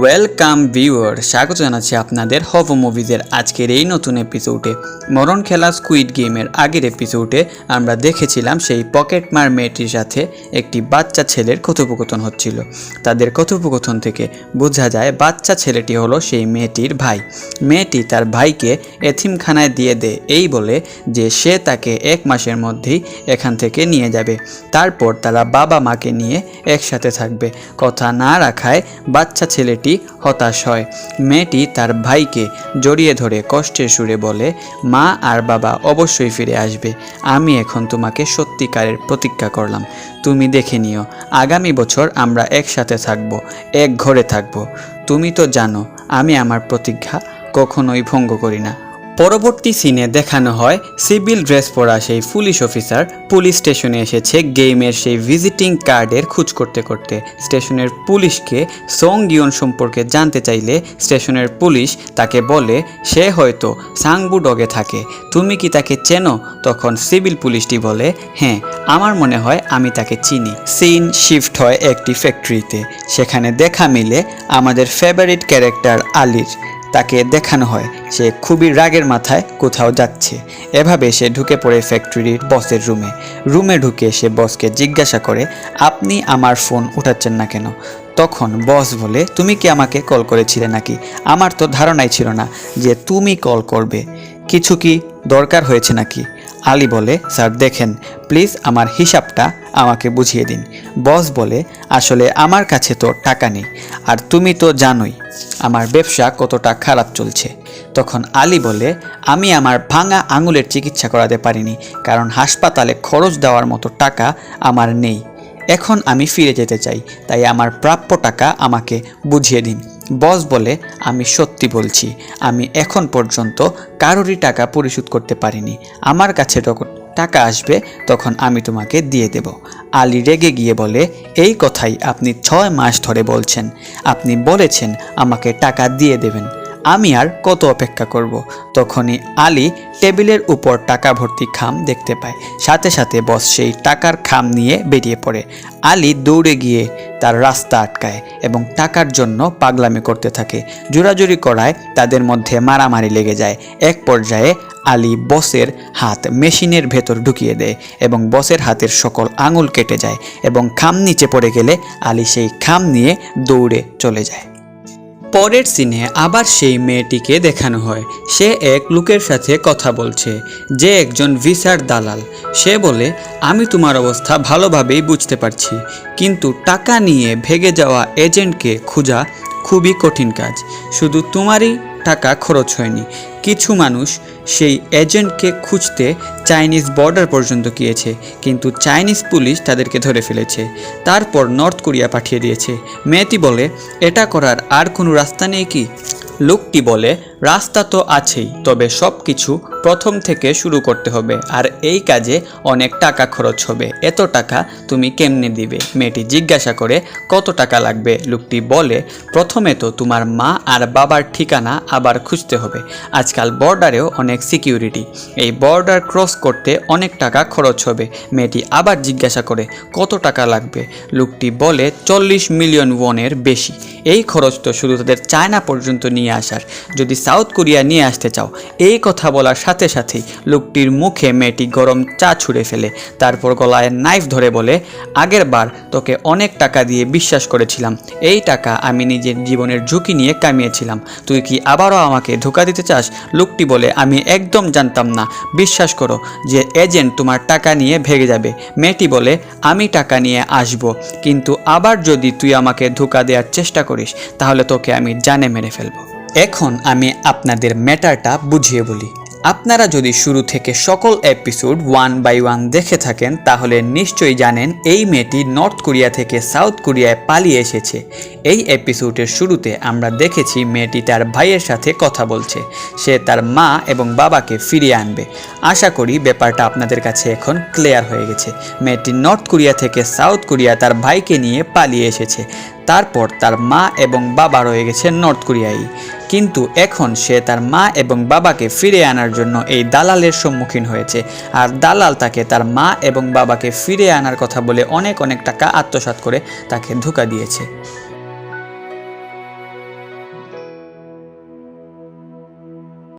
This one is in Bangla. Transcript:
ওয়েলকাম ভিউয়ার স্বাগত জানাচ্ছি আপনাদের হব মুভিজের আজকের এই নতুন এপিসোডে মরণ খেলা স্কুইড গেমের আগের এপিসোডে আমরা দেখেছিলাম সেই পকেট মার মেয়েটির সাথে একটি বাচ্চা ছেলের কথোপকথন হচ্ছিল। তাদের কথোপকথন থেকে বোঝা যায় বাচ্চা ছেলেটি হলো সেই মেয়েটির ভাই। মেয়েটি তার ভাইকে এথিমখানায় দিয়ে দেয়, এই বলে যে সে তাকে এক মাসের মধ্যেই এখান থেকে নিয়ে যাবে। তারপর তারা বাবা মাকে নিয়ে একসাথে থাকবে। কথা না রাখায় বাচ্চা ছেলেটি হতাশ হয়। মেয়েটি তার ভাইকে জড়িয়ে ধরে কষ্টের সুরে বলে, মা আর বাবা অবশ্যই ফিরে আসবে। আমি এখন তোমাকে সত্যিকারের প্রতীক্ষা করলাম। তুমি দেখে নিও, আগামী বছর আমরা একসাথে থাকব, এক ঘরে থাকব। তুমি তো জানো, আমি আমার প্রতিজ্ঞা কখনোই ভঙ্গ করি না। পরবর্তী সিনে দেখানো হয় সিভিল ড্রেস পরা সেই পুলিশ অফিসার। পুলিশ স্টেশনে এসেছে গেমের সেই ভিজিটিং কার্ডের খোঁজ করতে করতে। স্টেশনের পুলিশকে সং গিয়ন সম্পর্কে জানতে চাইলে স্টেশনের পুলিশ তাকে বলে, সে হয়তো সাংবুডগে থাকে। তুমি কি তাকে চেনো? তখন সিভিল পুলিশটি বলে হ্যাঁ আমার মনে হয় আমি তাকে চিনি। সিন শিফট হয় একটি ফ্যাক্টরিতে। সেখানে দেখা মিলে আমাদের ফেভারিট ক্যারেক্টার আলির। তাকে দেখানো হয়। সে খুবই রাগের মাথায় কোথাও যাচ্ছে। এভাবে সে ঢুকে পড়ে ফ্যাক্টরির বসের রুমে। রুমে ঢুকে সে বসকে জিজ্ঞাসা করে, আপনি আমার ফোন উঠাচ্ছেন না কেন? তখন বস বলে, তুমি কি আমাকে কল করেছিলে নাকি? আমার তো ধারণাই ছিল না যে তুমি কল করবে। কিছু কি দরকার হয়েছে নাকি? আলী বলে, স্যার, দেখেন, প্লিজ আমার হিসাবটা আমাকে বুঝিয়ে দিন। বস বলে, আসলে আমার কাছে তো টাকা নেই, আর তুমি তো জানোই, আমার ব্যবসা কতটা খারাপ চলছে। তখন আলী বলে, আমি আমার ভাঙা আঙুলের চিকিৎসা করাতে পারিনি, কারণ হাসপাতালে খরচ দেওয়ার মতো টাকা আমার নেই। এখন আমি ফিরে যেতে চাই, তাই আমার প্রাপ্য টাকা আমাকে বুঝিয়ে দিন। বস বলে, আমি সত্যি বলছি, আমি এখন পর্যন্ত কারোরই টাকা পরিশোধ করতে পারিনি। আমার কাছে যখন টাকা আসবে, তখন আমি তোমাকে দিয়ে দেব। আলী রেগে গিয়ে বলে, এই কথাই আপনি ছয় মাস ধরে বলছেন। আপনি বলেছেন আমাকে টাকা দিয়ে দেবেন। আমি আর কত অপেক্ষা করব? তখনই আলী টেবিলের উপর টাকা ভর্তি খাম দেখতে পায়। সাথে সাথে বস সেই টাকার খাম নিয়ে বেরিয়ে পড়ে। আলী দৌড়ে গিয়ে তার রাস্তা আটকায় এবং টাকার জন্য পাগলামি করতে থাকে। জোরাজুরি করায় তাদের মধ্যে মারামারি লেগে যায়। এক পর্যায়ে আলী বসের হাত মেশিনের ভেতর ঢুকিয়ে দেয় এবং বসের হাতের সকল আঙুল কেটে যায় এবং খাম নিচে পড়ে গেলে আলী সেই খাম নিয়ে দৌড়ে চলে যায়। পরের সিনে আবার সেই মেয়েটিকে দেখানো হয়। সে এক লোকের সাথে কথা বলছে, যে একজন ভিসার দালাল। সে বলে, আমি তোমার অবস্থা ভালোভাবেই বুঝতে পারছি, কিন্তু টাকা নিয়ে ভেগে যাওয়া এজেন্টকে খোঁজা খুবই কঠিন কাজ। শুধু তোমারই টাকা খরচ হয়নি কিছু মানুষ সেই এজেন্টকে খুঁজতে চাইনিজ বর্ডার পর্যন্ত গিয়েছে, কিন্তু চাইনিজ পুলিশ তাদেরকে ধরে ফেলেছে। তারপর নর্থ কোরিয়া পাঠিয়ে দিয়েছে। মেয়েটি বলে, এটা করার আর কোনো রাস্তা নেই কি? লোকটি বলে, রাস্তা তো আছেই, তবে সব কিছু প্রথম থেকে শুরু করতে হবে, আর এই কাজে অনেক টাকা খরচ হবে। এত টাকা তুমি কেমনে দিবে? মেয়েটি জিজ্ঞাসা করে, কত টাকা লাগবে? লোকটি বলে, প্রথমে তো তোমার মা আর বাবার ঠিকানা আবার খুঁজতে হবে। আজকাল বর্ডারেও অনেক সিকিউরিটি। এই বর্ডার ক্রস করতে অনেক টাকা খরচ হবে। মেয়েটি আবার জিজ্ঞাসা করে, কত টাকা লাগবে? লোকটি বলে, চল্লিশ মিলিয়ন ওয়ানের বেশি। এই খরচ তো শুধু তাদের চায়না পর্যন্ত নিয়ে আসার। যদি সাউথ কোরিয়া নিয়ে আসতে চাও, এই কথা বলার সাথে সাথেই লোকটির মুখে মেয়েটি গরম চা ছুঁড়ে ফেলে, তারপর গলায় নাইফ ধরে বলে, আগের বার তোকে অনেক টাকা দিয়ে বিশ্বাস করেছিলাম। এই টাকা আমি নিজের জীবনের ঝুঁকি নিয়ে কামিয়েছিলাম। তুই কি আবারও আমাকে ধোকা দিতে চাস? লোকটি বলে, আমি একদম জানতাম না। বিশ্বাস করো যে এজেন্ট তোমার টাকা নিয়ে ভেগে যাবে। মেয়েটি বলে, আমি টাকা নিয়ে আসব, কিন্তু আবার যদি তুই আমাকে ধোকা দেওয়ার চেষ্টা করিস, তাহলে তোকে আমি জানে মেরে ফেলব। এখন আমি আপনাদের ম্যাটারটা বুঝিয়ে বলি। আপনারা যদি শুরু থেকে সকল এপিসোড ওয়ান বাই ওয়ান দেখে থাকেন, তাহলে নিশ্চয়ই জানেন এই মেয়েটি নর্থ কোরিয়া থেকে সাউথ কোরিয়ায় পালিয়ে এসেছে। এই এপিসোডের শুরুতে আমরা দেখেছি মেয়েটি তার ভাইয়ের সাথে কথা বলছে। সে তার মা এবং বাবাকে ফিরিয়ে আনবে। আশা করি ব্যাপারটা আপনাদের কাছে এখন ক্লিয়ার হয়ে গেছে। মেয়েটি নর্থ কোরিয়া থেকে সাউথ কোরিয়া তার ভাইকে নিয়ে পালিয়ে এসেছে। তারপর তার মা এবং বাবা রয়ে গেছে নর্থ কোরিয়ায়। কিন্তু এখন সে তার মা এবং বাবাকে ফিরে আনার জন্য এই দালালের সম্মুখীন হয়েছে। আর দালাল তাকে তার মা এবং বাবাকে ফিরে আনার কথা বলে অনেক অনেক টাকা আত্মসাত করে তাকে ধোকা দিয়েছে।